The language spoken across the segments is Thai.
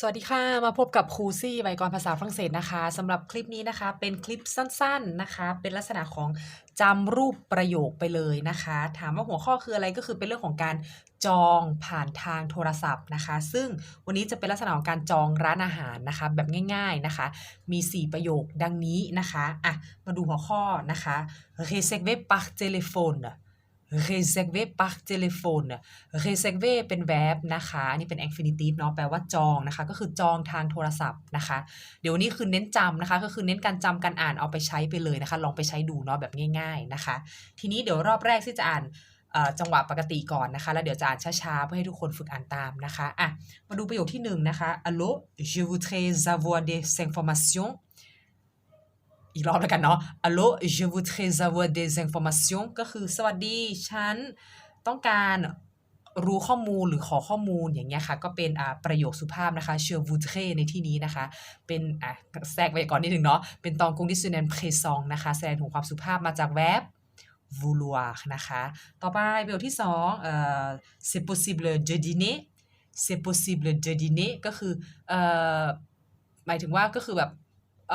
สวัสดีค่ะ มาพบกับครูซี่ไวยากรภาษาฝรั่งเศสนะคะสำหรับคลิปนี้นะคะ เป็นคลิปสั้นๆนะคะ เป็นลักษณะของจำรูปประโยคไปเลยนะคะ ถามว่าหัวข้อคืออะไรก็คือเป็นเรื่องของการจองผ่านทางโทรศัพท์นะคะ ซึ่งวันนี้จะเป็นลักษณะของการจองร้านอาหารนะคะ แบบง่ายๆนะคะ มี 4 ประโยคดังนี้นะคะอะมาดูหัวข้อนะคะ réserver par téléphone réserver par téléphone réserver เป็น verb นะคะอันนี้เป็น infinitive เนาะแปลว่าจองนะคะ ก็คือจองทางโทรศัพท์นะคะ เดี๋ยวนี้คือเน้นจำนะคะ ก็คือเน้นการจำการอ่านเอาไปใช้ไปเลยนะคะ ลองไปใช้ดูเนาะแบบง่าย ๆนะคะ ทีนี้เดี๋ยวรอบแรกที่จะอ่านจังหวะปกติก่อนนะคะ แล้วเดี๋ยวจะอ่านช้าๆ เพื่อให้ทุกคนฝึกอ่านตามนะคะอะมาดูประโยคที่1นะคะ Allô je voudrais avoir des informations อีกรอบแล้วกันเนาะ Allô je voudrais avoir des informations ก็คือสวัสดีฉันต้องการรู้ข้อมูลหรือขอข้อมูลอย่างเงี้ยค่ะ ก็เป็นอ่าประโยคสุภาพนะคะ je voudrais ในที่นี้นะคะ เป็นอะแทรกไว้ก่อนนิดนึงเนาะเป็นตอน conditionnel présent นะคะ แสดงถึงความสุภาพมาจาก verb vouloir นะคะ ต่อไปประโยคที่2เอ่อ c'est possible de dîner c'est possible de dîner ก็คือเอ่อหมายถึงว่าก็คือแบบ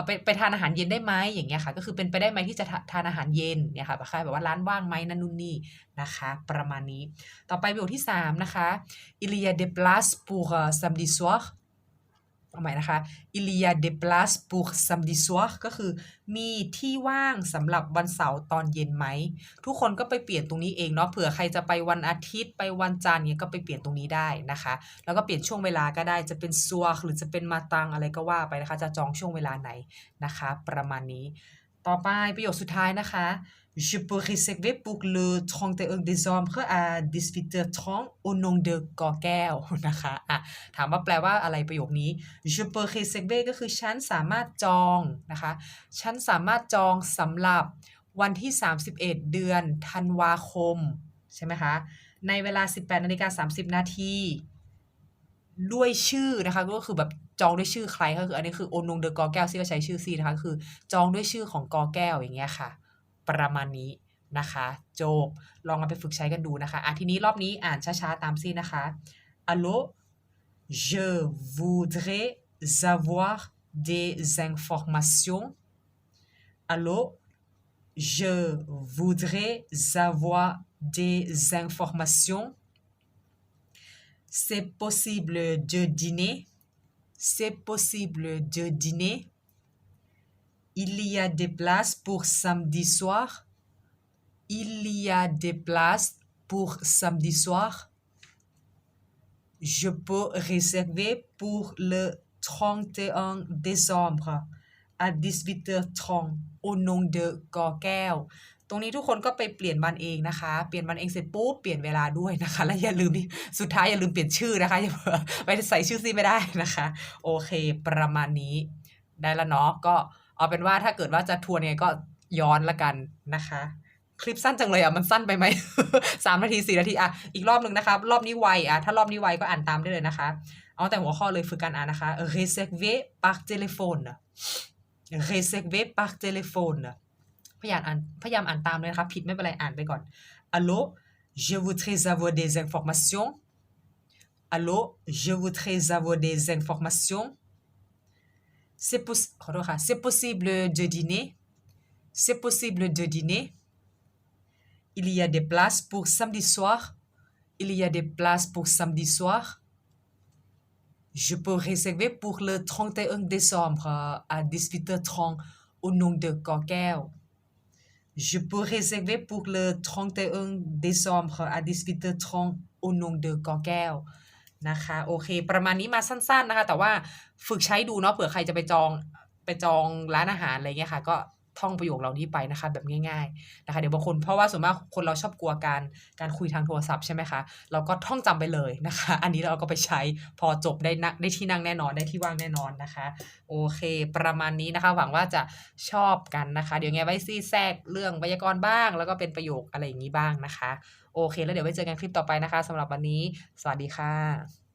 ไปไปทานอาหารเย็นได้ไหมอย่างเงี้ยค่ะ ก็คือเป็นไปได้ไหมที่จะทานอาหารเย็นเนี่ยค่ะคล้ายแบบว่าร้านว่างไหมนั่นนู่นนี่นะคะ ประมาณนี้ ต่อไปประโยคที่ 3 นะคะ il y a des places pour samedi soir เอาใหม่นะคะ il y a des places pour samedi soir ก็คือมีที่ว่างสำหรับวันเสาร์ตอนเย็นไหม ทุกคนก็ไปเปลี่ยนตรงนี้เองเนาะเผื่อใครจะไปวันอาทิตย์ไปวันจันทร์เงี้ยก็ไปเปลี่ยนตรงนี้ได้นะคะ แล้วก็เปลี่ยนช่วงเวลาก็ได้จะเป็นซัวหรือจะเป็นมาตังอะไรก็ว่าไปนะคะ จะจองช่วงเวลาไหนนะคะ ประมาณนี้ ต่อไปประโยคสุดท้ายนะคะ je peux réserver pour le 31 décembre à 18h30 au nom de กอแก้วนะคะอะถามว่าแปลว่าอะไรประโยคนี้ je peux réserver ก็คือฉันสามารถจองนะคะ ฉันสามารถจองสำหรับวันที่ 31 เดือนธันวาคม ใช่ไหมคะ ในเวลา 18นาฬิกา30 นาที ด้วยชื่อนะคะ ก็คือแบบจองด้วยชื่อใครก็คือ อันนี้คือโอนงเดอะกอแก้วซี่ก็ใช้ชื่อซี่นะคะ คือ จองด้วยชื่อของกอแก้วอย่างเงี้ยค่ะ ประมาณนี้นะคะจบลองเอาไปฝึกใช้กันดูนะคะอะทีนี้รอบนี้อ่านช้าๆตามซี่นะคะ Allô je voudrais avoir des informations Allô je voudrais avoir des informations C'est possible de dîner. C'est possible de dîner. Il y a des places pour samedi soir. Il y a des places pour samedi soir. Je peux réserver pour le 31 décembre à 18h30 au nom de Coquel. ตรงนี้ทุกคนก็ไปเปลี่ยนวันเองนะคะ เปลี่ยนวันเองเสร็จปุ๊บเปลี่ยนเวลาด้วยนะคะ และอย่าลืมสุดท้ายอย่าลืมเปลี่ยนชื่อนะคะอย่าเผื่อไปใส่ชื่อซีไม่ได้นะคะ โอเค ประมาณนี้ได้แล้วเนาะก็เอาเป็นว่าถ้าเกิดว่าจะทวนยังไงก็ย้อนละกันนะคะ คลิปสั้นจังเลยอะมันสั้นไปไหมสามนาทีสี่นาทีอะอีกรอบหนึ่งนะคะรอบนี้ไวอะถ้ารอบนี้ไวก็อ่านตามได้เลยนะคะ เอาแต่หัวข้อเลยฝึกการอ่านนะคะ réserver par téléphone réserver par téléphone พยายามอ่านพยายามอ่านตามเลยนะคะ ผิดไม่เป็นไร อ่านไปก่อน Allô je voudrais avoir des informations Allô je voudrais avoir des informations c'est poss- ขอโทษค่ะ c'est possible de dîner c'est possible de dîner il y a des places pour samedi soir il y a des places pour samedi soir je peux réserver pour le 31 décembre à 18h30 au nom de กอแก้ว Je peux réserver pour le 31 décembre à 18h30 au nom de กอแก้วนะคะ โอเค ประมาณนี้มาสั้น ๆนะคะ แต่ว่าฝึกใช้ดูเนาะเผื่อใครจะไปจองไปจองร้านอาหารอะไรเงี้ยค่ะ ก็ ท่องประโยคเหล่านี้ไปนะคะแบบง่ายๆนะคะเดี๋ยวบางคนเพราะว่าส่วนมากคนเราชอบกลัวการการคุยทางโทรศัพท์ใช่ไหมคะเราก็ท่องจำไปเลยนะคะ อันนี้เราก็ไปใช้พอจบได้นักได้ที่นั่งแน่นอนได้ที่ว่างแน่นอนนะคะ โอเค ประมาณนี้นะคะ หวังว่าจะชอบกันนะคะ เดี๋ยวไงไว้ซี่แทรกเรื่องไวยากรณ์บ้าง แล้วก็เป็นประโยคอะไรอย่างนี้บ้างนะคะ โอเค แล้วเดี๋ยวไว้เจอกันคลิปต่อไปนะคะสำหรับวันนี้ สวัสดีค่ะ